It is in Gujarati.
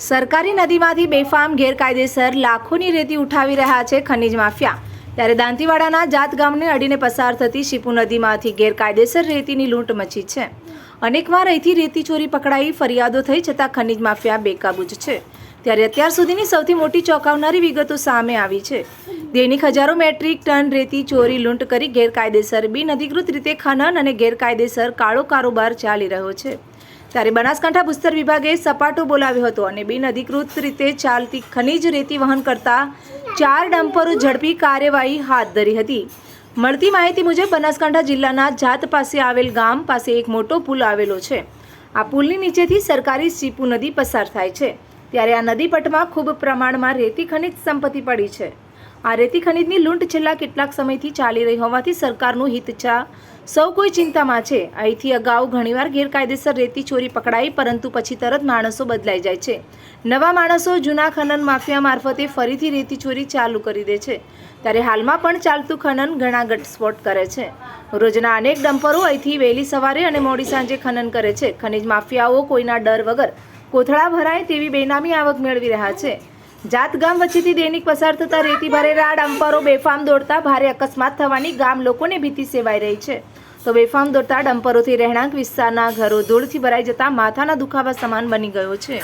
સરકારી નદીમાંથી બેફામ ગેરકાયદેસર લાખોની રેતી ઉઠાવી રહ્યા છે ખનીજ માફિયા. ત્યારે દાંતીવાડાના જાત ગામને અડીને પસાર થતી શીપુ નદીમાંથી ગેરકાયદેસર રેતીની લૂંટ મચી છે. અનેકવાર અહીંથી રેતી ચોરી પકડાઈ ફરિયાદો થઈ છતાં ખનીજ માફિયા બેકાબૂ છે. ત્યારે અત્યાર સુધીની સૌથી મોટી ચોંકાવનારી વિગતો સામે આવી છે. દૈનિક હજારો મેટ્રિક ટન રેતી ચોરી લૂંટ કરી ગેરકાયદેસર બિનઅધિકૃત રીતે ખનન અને ગેરકાયદેસર કાળો કારોબાર ચાલી રહ્યો છે. ત્યારે બનાસકાંઠા ભૂસ્તર વિભાગે સપાટો બોલાવ્યો હતો અને બિનઅધિકૃત રીતે ચાલતી ખનીજ રેતી વહન કરતા ચાર ડમ્પરો ઝડપી કાર્યવાહી હાથ ધરી હતી. મળતી માહિતી મુજબ બનાસકાંઠા જિલ્લાના જાત પાસે આવેલ ગામ પાસે એક મોટો પુલ આવેલો છે. આ પુલની નીચેથી સરકારી સીપુ નદી પસાર થાય છે. ત્યારે આ નદી પટમાં ખૂબ પ્રમાણમાં રેતી ખનિજ સંપત્તિ પડી છે. આ રેતી ખનિજની લૂંટ છેલ્લા કેટલાક સમયથી ચાલી રહી હોવાથી સરકારનું હિતચા સૌ કોઈ ચિંતામાં છે. અહીંથી અગાઉ ઘણીવાર ગેરકાયદેસર રેતી ચોરી પકડાઈ, પરંતુ પછી તરત માણસો બદલાઈ જાય છે. નવા માણસો જૂના ખનન માફિયા મારફતે ફરીથી રેતી ચોરી ચાલુ કરી દે છે. ત્યારે હાલમાં પણ ચાલતું ખનન ઘણા ઘટસ્ફોટ કરે છે. રોજના અનેક ડમ્પરો અહીંથી વહેલી સવારે અને મોડી સાંજે ખનન કરે છે. ખનિજ માફિયાઓ કોઈના ડર વગર કોથળા ભરાય તેવી બેનામી આવક મેળવી રહ્યા છે. જાત ગામ વચ્ચેથી દૈનિક પસાર થતા રેતી ભારે રાડ ડમ્પરો બેફામ દોડતા ભારે અકસ્માત થવાની ગામ લોકોને ભીતિ સેવાઈ રહી છે. તો બેફામ દોડતા ડમ્પરોથી રહેણાંક વિસ્તારના ઘરો ધૂળથી ભરાઈ જતા માથાના દુખાવા સમાન બની ગયો છે.